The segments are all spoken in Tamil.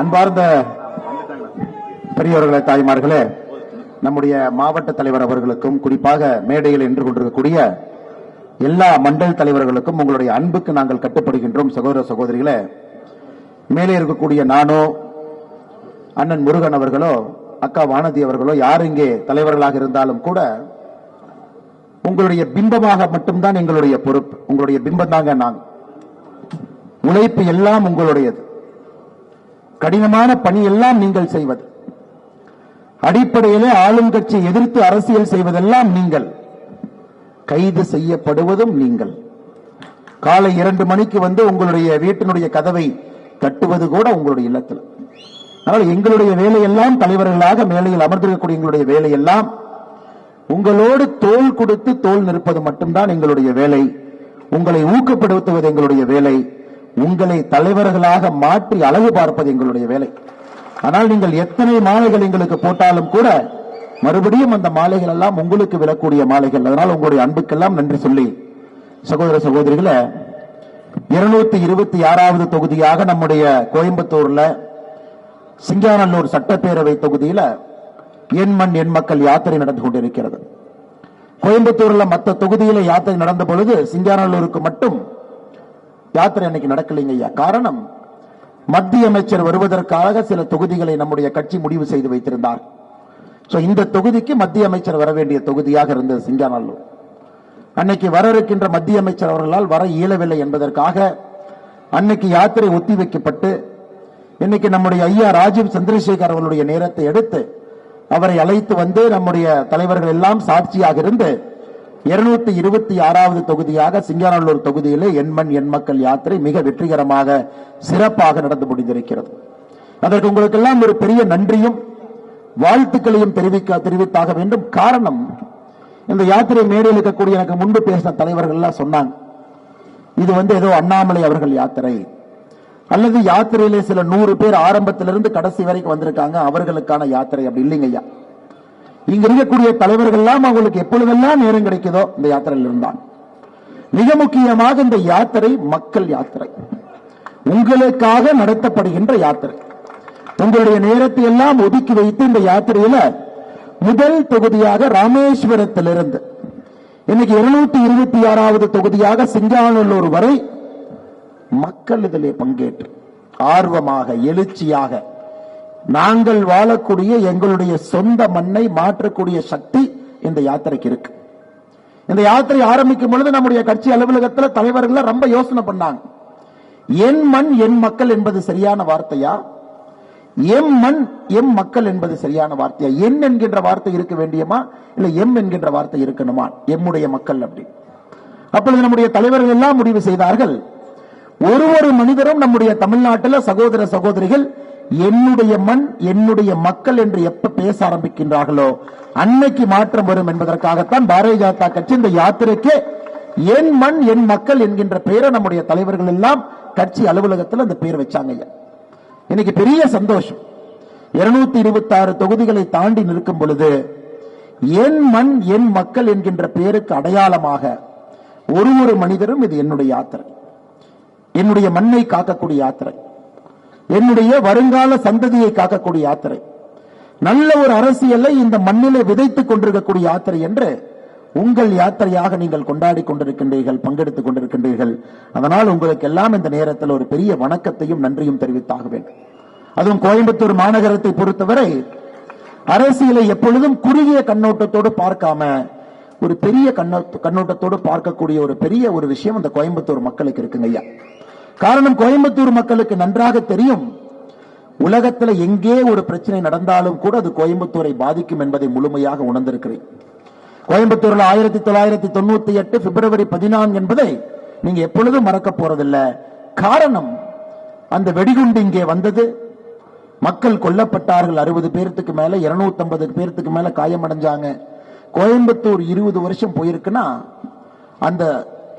அன்பார்ந்த பெரியவர்களே தாய்மார்களே நம்முடைய மாவட்ட தலைவர் அவர்களுக்கும் குறிப்பாக மேடையில் நின்று கொண்டிருக்கக்கூடிய எல்லா மண்டல் தலைவர்களுக்கும் உங்களுடைய அன்புக்கு நாங்கள் கட்டுப்படுகின்றோம் சகோதர சகோதரிகளே. மேலே இருக்கக்கூடிய நானோ அண்ணன் முருகன் அவர்களோ அக்கா வானதி அவர்களோ யார் இங்கே தலைவர்களாக இருந்தாலும் கூட உங்களுடைய பிம்பமாக மட்டும்தான் எங்களுடைய பொறுப்பு. உங்களுடைய பிம்பம் தாங்க நாங்கள் உழைப்பு எல்லாம் உங்களுடையது. கடினமான பணி எல்லாம் நீங்கள் செய்வது. அடிப்படையிலே ஆளும் கட்சி எதிர்த்து அரசியல் செய்வதெல்லாம் நீங்கள். கைது செய்யப்படுவதும் நீங்கள். காலை இரண்டு மணிக்கு வந்து உங்களுடைய வீட்டினுடைய கதவை தட்டுவது கூட உங்களுடைய இல்லத்தில். அதனால் எங்களுடைய வேலையெல்லாம் தலைவர்களாக மேலையில் அமர்ந்திருக்கக்கூடிய எங்களுடைய வேலையெல்லாம் உங்களோடு தோல் கொடுத்து தோல் நிற்பது மட்டும்தான் எங்களுடைய வேலை. உங்களை ஊக்கப்படுத்துவது எங்களுடைய வேலை. உங்களை தலைவர்களாக மாற்றி அழகு பார்ப்பது எங்களுடைய வேலை. ஆனால் நீங்கள் எத்தனை மாலைகள் எங்களுக்கு போட்டாலும் கூட மறுபடியும் அந்த மாலைகள் எல்லாம் உங்களுக்கு விழக்கூடிய மாலைகள். அதனால் உங்களுடைய அன்புக்கெல்லாம் நன்றி சொல்லி சகோதர சகோதரிகளை இருநூத்தி இருபத்தி ஆறாவது தொகுதியாக நம்முடைய கோயம்புத்தூர்ல சிங்காநல்லூர் சட்டப்பேரவை தொகுதியில என் மண் என் மக்கள் யாத்திரை நடந்து கொண்டிருக்கிறது. கோயம்புத்தூர்ல மற்ற தொகுதியில யாத்திரை நடந்த பொழுது சிங்காநல்லூருக்கு மட்டும் யாத்திரை அன்னைக்கு நடக்கலைங்க ஐயா. காரணம் மத்திய அமைச்சர் வருவதற்காக சில தொகுதிகளை நம்முடைய கட்சி முடிவு செய்து வைத்திருந்தார். சோ இந்த தொகுதிக்கு மத்திய அமைச்சர் வர வேண்டிய தொகுதியாக இருந்தது சிங்காநல்லூர். அன்னைக்கு வர இருக்கின்ற மத்திய அமைச்சர் அவர்களால் வர இயலவில்லை என்பதற்காக அன்னைக்கு யாத்திரை ஒத்தி வைக்கப்பட்டு இன்னைக்கு நம்முடைய ஐயா ராஜீவ் சந்திரசேகர் அவர்களுடைய நேரத்தை எடுத்து அவரை அழைத்து வந்து நம்முடைய தலைவர்கள் எல்லாம் சாட்சியாக இருந்து இருநூத்தி இருபத்தி ஆறாவது தொகுதியாக சிங்காநல்லூர் தொகுதியிலே எண்மண் எண் மக்கள் யாத்திரை மிக வெற்றிகரமாக சிறப்பாக நடந்து முடிந்திருக்கிறது. அதற்கு உங்களுக்கெல்லாம் ஒரு பெரிய நன்றியும் வாழ்த்துக்களையும் தெரிவிக்க தெரிவித்தாக வேண்டும். காரணம் இந்த யாத்திரை மேடையில் இருக்கக்கூடிய எனக்கு முன்பு பேசின தலைவர்கள் எல்லாம் சொன்னாங்க. இது வந்து ஏதோ அண்ணாமலை அவர்கள் யாத்திரை. அல்லது யாத்திரையிலே சில நூறு பேர் ஆரம்பத்திலிருந்து கடைசி வரைக்கும் வந்திருக்காங்க அவர்களுக்கான யாத்திரை அப்படி இல்லைங்க ஐயா. இங்க இருக்கக்கூடிய தலைவர்கள் எல்லாம் அவங்களுக்கு எப்பொழுதெல்லாம் நேரம் கிடைக்குதோ இந்த யாத்திரையில் இருந்தான் மிக முக்கியமாக இந்த யாத்திரை மக்கள் யாத்திரை. உங்களுக்காக நடத்தப்படுகின்ற யாத்திரை. உங்களுடைய நேரத்தை எல்லாம் ஒதுக்கி வைத்து இந்த யாத்திரையில முதல் தொகுதியாக ராமேஸ்வரத்திலிருந்து இன்னைக்கு இருநூத்தி இருபத்தி ஆறாவது தொகுதியாக சிங்காநல்லூர் வரை மக்கள் இதிலே பங்கேற்று ஆர்வமாக எழுச்சியாக நாங்கள் வாழக்கூடிய எங்களுடைய சொந்த மண்ணை மாற்றக்கூடிய சக்தி இந்த யாத்திரைக்கு இருக்கு. இந்த யாத்திரை ஆரம்பிக்கும் பொழுது நம்முடைய கட்சி அலுவலகத்தில் தலைவர்கள் ரொம்ப யோசனை பண்ணாங்க. என் மண் என் மக்கள் என்பது சரியான வார்த்தையா? எம் மண் எம் மக்கள் என்பது சரியான வார்த்தையா? என் என்கின்ற வார்த்தை இருக்க வேண்டியமா? இல்ல எம் என்கின்ற வார்த்தை இருக்கணுமா? எம்முடைய மக்கள் அப்படி. அப்பொழுது நம்முடைய தலைவர்கள் எல்லாம் முடிவு செய்தார்கள். ஒரு ஒரு மனிதரும் நம்முடைய தமிழ்நாட்டில் சகோதர சகோதரிகள் என்னுடைய மண் என்னுடைய மக்கள் என்று எப்ப பேச ஆரம்பிக்கின்றார்களோ அன்னைக்கு மாற்றம் வரும் என்பதற்காகத்தான் பாரதிய ஜனதா கட்சி இந்த யாத்திரைக்கு என் மண் என் மக்கள் என்கின்ற பெயரை நம்முடைய தலைவர்கள் எல்லாம் கட்சி அலுவலகத்தில் அந்த பெயர் வச்சாங்க இன்னைக்கு பெரிய சந்தோஷம். இருநூத்தி இருபத்தி ஆறு தொகுதிகளை தாண்டி நிற்கும் பொழுது என் மண் என் மக்கள் என்கின்ற பெயருக்கு அடையாளமாக ஒரு ஒரு மனிதரும் இது என்னுடைய யாத்திரை. என்னுடைய மண்ணை காக்கக்கூடிய யாத்திரை. என்னுடைய வருங்கால சந்ததியை காக்கக்கூடிய யாத்திரை. நல்ல ஒரு அரசியலை இந்த மண்ணிலே விதைத்துக் கொண்டிருக்கக்கூடிய யாத்திரை என்று உங்கள் யாத்திரையாக நீங்கள் கொண்டாடி கொண்டிருக்கின்றீர்கள் பங்கெடுத்துக் கொண்டிருக்கின்றீர்கள். அதனால் உங்களுக்கு எல்லாம் இந்த நேரத்தில் ஒரு பெரிய வணக்கத்தையும் நன்றியும் தெரிவித்தாக வேண்டும். அதுவும் கோயம்புத்தூர் மாநகரத்தை பொறுத்தவரை அரசியலை எப்பொழுதும் குறுகிய கண்ணோட்டத்தோடு பார்க்காம ஒரு பெரிய கண்ணோட்டத்தோடு பார்க்கக்கூடிய ஒரு பெரிய ஒரு விஷயம் இந்த கோயம்புத்தூர் மக்களுக்கு இருக்குங்க ஐயா. காரணம் கோயம்புத்தூர் மக்களுக்கு நன்றாக தெரியும். உலகத்துல எங்கே ஒரு பிரச்சனை நடந்தாலும் கூட அது கோயம்புத்தூரை பாதிக்கும் என்பதை முழுமையாக உணர்ந்திருக்கிறேன். கோயம்புத்தூர்ல ஆயிரத்தி தொள்ளாயிரத்தி தொண்ணூத்தி எட்டு பிப்ரவரி பதினான்கு என்பதை நீங்க எப்பொழுதும் மறக்க போறதில்லை. காரணம் அந்த வெடிகுண்டு இங்கே வந்தது. மக்கள் கொல்லப்பட்டார்கள் அறுபது பேர்த்துக்கு மேல 250 பேர்த்துக்கு மேல காயமடைஞ்சாங்க. கோயம்புத்தூர் இருபது வருஷம் போயிருக்குன்னா அந்த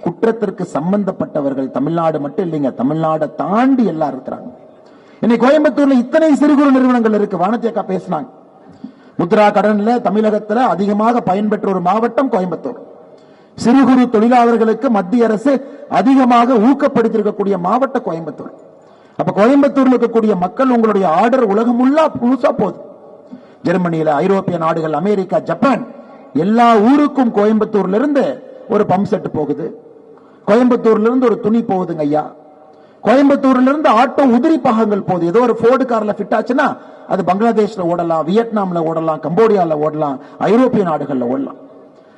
குற்றத்திற்கு சம்பந்தப்பட்டவர்கள் தமிழ்நாடு மட்டும் இல்லைங்க. தமிழ்நாடை தாண்டி எல்லாம் இருக்கிறாங்க. இன்னைக்கு கோயம்புத்தூர்ல இத்தனை சிறு குறு நிறுவனங்கள் இருக்கு. வானதி அக்கா பேசினாங்க. முத்ரா கடன்ல தமிழகத்துல அதிகமாக பயன்பெற்ற ஒரு மாவட்டம் கோயம்புத்தூர். சிறு குறு தொழிலாளர்களுக்கு மத்திய அரசு அதிகமாக ஊக்கப்படுத்தியிருக்கக்கூடிய மாவட்டம் கோயம்புத்தூர். அப்ப கோயம்புத்தூர்ல இருக்கக்கூடிய மக்கள் உங்களுடைய ஆர்டர் உலகம் முல்லா புதுசா போகுது. ஜெர்மனியில ஐரோப்பிய நாடுகள் அமெரிக்கா ஜப்பான் எல்லா ஊருக்கும் கோயம்புத்தூர்ல இருந்து ஒரு பம்ப் செட் போகுது. கோயம்புத்தூர்ல இருந்து ஒரு துணி போகுதுங்க ஐயா. கோயம்புத்தூர்ல இருந்து ஆட்டோ உதிரி பாகங்கள் போகுது. ஏதோ ஒரு போர்டு கார்ல ஃபிட் ஆச்சுன்னா அது பங்களாதேஷ்ல ஓடலாம் வியட்நாம்ல ஓடலாம் கம்போடியால ஓடலாம் ஐரோப்பிய நாடுகள்ல ஓடலாம்.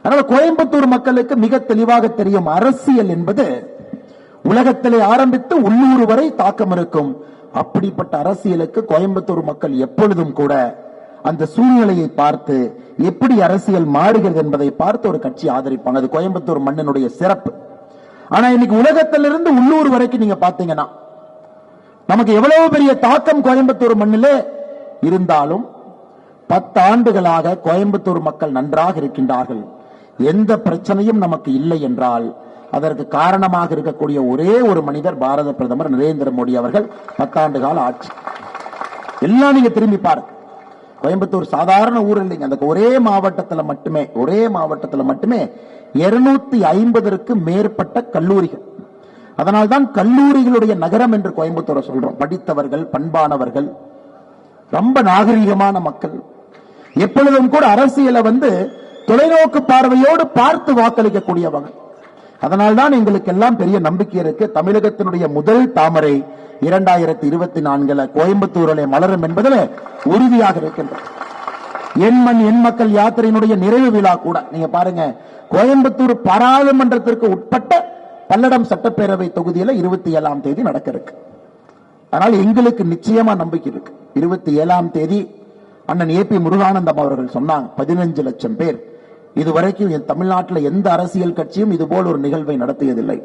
அதனால கோயம்புத்தூர் மக்களுக்கு மிக தெளிவாக தெரியும் அரசியல் என்பது உலகத்திலே ஆரம்பித்து உள்ளூர் வரை தாக்கம் இருக்கும். அப்படிப்பட்ட அரசியலுக்கு கோயம்புத்தூர் மக்கள் எப்பொழுதும் கூட அந்த சூழ்நிலையை பார்த்து எப்படி அரசியல் மாறுகிறது என்பதை பார்த்து ஒரு கட்சி ஆதரிப்பாங்க. அது கோயம்புத்தூர் மண்ணினுடைய சிறப்பு. ஆனா இன்னைக்கு உலகத்திலிருந்து உள்ளூர் வரைக்கும் நீங்க பாத்தீங்கன்னா நமக்கு எவ்வளவு பெரிய தாக்கம் கோயம்புத்தூர் மண்ணிலே இருந்தாலும் பத்து ஆண்டுகளாக கோயம்புத்தூர் மக்கள் நன்றாக இருக்கின்றார்கள். எந்த பிரச்சனையும் நமக்கு இல்லை என்றால் அதற்கு காரணமாக இருக்கக்கூடிய ஒரே ஒரு மனிதர் பாரத பிரதமர் நரேந்திர மோடி அவர்கள். பத்தாண்டு கால ஆட்சி. எல்லாம் நீங்க திரும்பி பாருங்க. கோயம்புத்தூர் சாதாரண ஊர் இல்லைங்க. அந்த ஒரே மாவட்டத்துல மட்டுமே ஒரே மாவட்டத்துல மட்டுமே இருநூத்தி ஐம்பதற்கு மேற்பட்ட கல்லூரிகள். அதனால்தான் கல்லூரிகளுடைய நகரம் என்று கோயம்புத்தூரை சொல்றோம். படித்தவர்கள் பண்பானவர்கள் ரொம்ப நாகரிகமான மக்கள். எப்பொழுதும் கூட அரசியலை வந்து தொலைநோக்கு பார்வையோடு பார்த்து வாக்களிக்கக்கூடியவங்க. அதனால்தான் எங்களுக்கு எல்லாம் பெரிய நம்பிக்கை இருக்கு. தமிழகத்தினுடைய முதல் தாமரை இரண்டாயிரத்தி இருபத்தி நான்குல கோயம்புத்தூரிலே மலரும் என்பதில் உறுதியாக இருக்கின்றது. என் மண் என் மக்கள் யாத்திரையினுடைய நிறைவு விழா கூட. நீங்க பாருங்க கோயம்புத்தூர் பாராளுமன்றத்திற்கு உட்பட்ட பல்லடம் சட்டப்பேரவை தொகுதியில இருபத்தி ஏழாம் தேதி நடக்க இருக்கு அதனால் எங்களுக்கு நிச்சயமா நம்பிக்கை இருக்கு. இருபத்தி ஏழாம் தேதி அண்ணன் ஏ பி முருகானந்தம் அவர்கள் சொன்னாங்க பதினஞ்சு லட்சம் பேர். இதுவரைக்கும் என் தமிழ்நாட்டில் எந்த அரசியல் கட்சியும் இது போல் ஒரு நிகழ்வை நடத்தியதில்லை.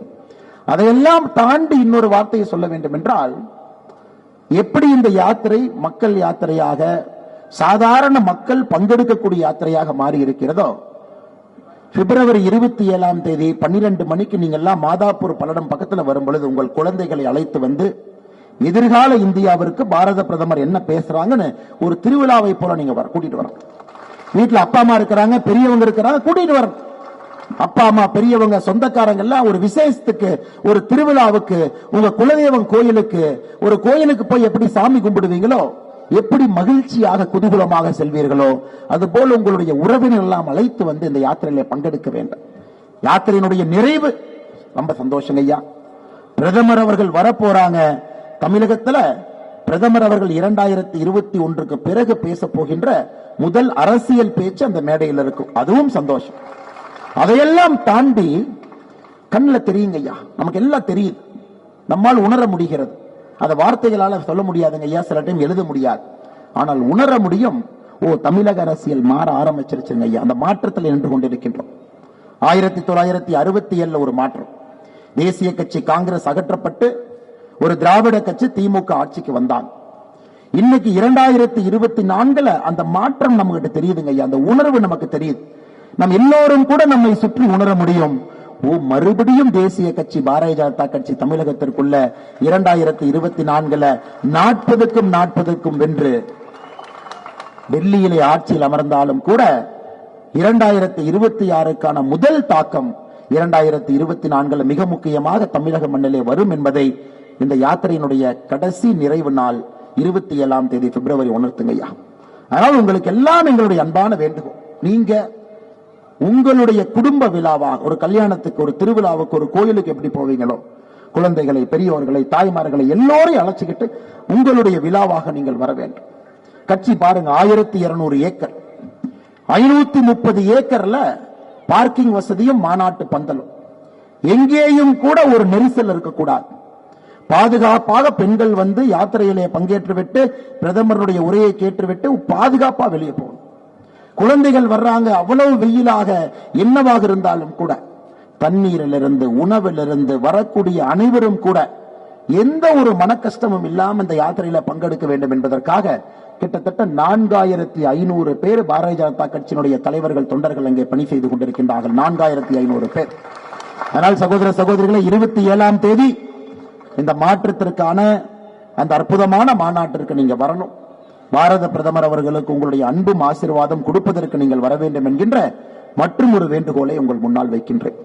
அதையெல்லாம் தாண்டி இன்னொரு வார்த்தையை சொல்ல வேண்டும் என்றால் எப்படி இந்த யாத்திரை மக்கள் யாத்திரையாக சாதாரண மக்கள் பங்கெடுக்கக்கூடிய யாத்திரையாக மாறி இருக்கிறதோ பிப்ரவரி இருபத்தி ஏழாம் தேதி பன்னிரண்டு மணிக்கு நீங்க எல்லாம் மாதாப்பூர் பல்லடம் பக்கத்துல வரும் பொழுது உங்கள் குழந்தைகளை அழைத்து வந்து எதிர்கால இந்தியாவிற்கு பாரத பிரதமர் என்ன பேசுறாங்கன்னு ஒரு திருவிழாவை போல நீங்க வர கூட்டிட்டு வரணும். வீட்டுல அப்பா அம்மா இருக்கிறாங்க பெரியவங்க இருக்கிறாங்க கூட்டிட்டு வரணும். அப்பா அம்மா பெரியவங்க சொந்தக்காரங்க எல்லாம் ஒரு விசேஷத்துக்கு ஒரு திருவிழாவுக்கு உங்க குலதெய்வம் கோயிலுக்கு ஒரு கோயிலுக்கு போய் எப்படி சாமி கும்பிடுவீங்களோ எப்படி மகிழ்ச்சியாக குதூகூலமாக செல்வீர்களோ அதுபோல் உங்களுடைய உறவினர் எல்லாம் அழைத்து வந்து இந்த யாத்திரையில பங்கெடுக்க வேண்டும். யாத்திரையினுடைய நிறைவு ரொம்ப சந்தோஷம் ஐயா. பிரதமர் அவர்கள் வரப்போறாங்க. தமிழகத்துல பிரதமர் அவர்கள் இரண்டாயிரத்தி இருபத்தி ஒன்றுக்கு பிறகு பேச போகின்ற முதல் அரசியல் பேச்சு அந்த மேடையில் இருக்கும். அதுவும் சந்தோஷம். அதையெல்லாம் தாண்டி கண்ணில் தெரியுங்க ஐயா. நமக்கு எல்லாம் தெரியுது. நம்மால் உணர முடிகிறது. அதை வார்த்தைகளால சொல்ல முடியாதுங்க. ஐயா சில டைம் எழுத முடியாது. ஆனால் உணர முடியும். ஓ தமிழக அரசியல் மாற ஆரம்பிச்சிருச்சுங்க ஐயா. அந்த மாற்றத்தில் நின்று கொண்டிருக்கின்றோம். ஆயிரத்தி தொள்ளாயிரத்தி அறுபத்தி ஏழுல ஒரு மாற்றம். தேசிய கட்சி காங்கிரஸ் அகற்றப்பட்டு ஒரு திராவிட கட்சி திமுக ஆட்சிக்கு வந்தாங்க இன்னைக்கு இரண்டாயிரத்தி இருபத்தி நான்குல அந்த மாற்றம் நமக்கு தெரியுதுங்க ஐயா. அந்த உணர்வு நமக்கு தெரியுது. நம் எல்லோரும் கூட நம்மை சுற்றி உணர முடியும். ஓ மறுபடியும் தேசிய கட்சி பாரதிய ஜனதா கட்சி தமிழகத்திற்குள்ள இரண்டாயிரத்தி இருபத்தி நான்குல நாற்பதுக்கும் நாற்பதுக்கும் வென்று டெல்லியிலே ஆட்சியில் அமர்ந்தாலும் கூட இரண்டாயிரத்தி இருபத்தி ஆறுக்கான முதல் தாக்கம் இரண்டாயிரத்தி இருபத்தி நான்குல மிக முக்கியமாக தமிழக மண்ணிலே வரும் என்பதை இந்த யாத்திரையினுடைய கடைசி நிறைவு நாள் இருபத்தி ஏழாம் தேதி பிப்ரவரி உணர்த்துங்கய்யா. அதனால் உங்களுக்கு எல்லாம் எங்களுடைய அன்பான வேண்டுகோள். நீங்க உங்களுடைய குடும்ப விழாவாக ஒரு கல்யாணத்துக்கு ஒரு திருவிழாவுக்கு ஒரு கோயிலுக்கு எப்படி போவீங்களோ குழந்தைகளை பெரியவர்களை தாய்மார்களை எல்லோரையும் அழைச்சிக்கிட்டு உங்களுடைய விழாவாக நீங்கள் வர வேண்டும். கட்சி பாருங்க ஆயிரத்தி இருநூறு ஏக்கர். ஐநூத்தி முப்பது ஏக்கர்ல பார்க்கிங் வசதியும் மாநாட்டு பந்தலும். எங்கேயும் கூட ஒரு நெரிசல் இருக்கக்கூடாது. பாதுகாப்பாக பெண்கள் வந்து யாத்திரையிலே பங்கேற்றுவிட்டு பிரதமருடைய உரையை கேட்டுவிட்டு பாதுகாப்பா வெளியே போகணும். குழந்தைகள் வர்றாங்க அவ்வளவு வெயிலாக என்னவாக இருந்தாலும் கூட தண்ணீரிலிருந்து உணவிலிருந்து வரக்கூடிய அனைவரும் கூட எந்த ஒரு மன கஷ்டமும் இல்லாம இந்த யாத்திரையில பங்கெடுக்க வேண்டும் என்பதற்காக கிட்டத்தட்ட நான்காயிரத்தி ஐநூறு பேர் பாரதிய ஜனதா கட்சியினுடைய தலைவர்கள் தொண்டர்கள் அங்கே பணி செய்து கொண்டிருக்கின்றார்கள். நான்காயிரத்தி ஐநூறு பேர். அதனால் சகோதர சகோதரிகளை இருபத்தி ஏழாம் தேதி இந்த மாற்றத்திற்கான அந்த அற்புதமான மாநாட்டிற்கு நீங்க வரணும். பாரத பிரதமர் அவர்களுக்கு உங்களுடைய அன்பும் ஆசீர்வாதம் கொடுப்பதற்கு நீங்கள் வர வேண்டும் என்கின்ற மற்றும் ஒரு வேண்டுகோளை உங்கள் முன்னால் வைக்கின்றேன்.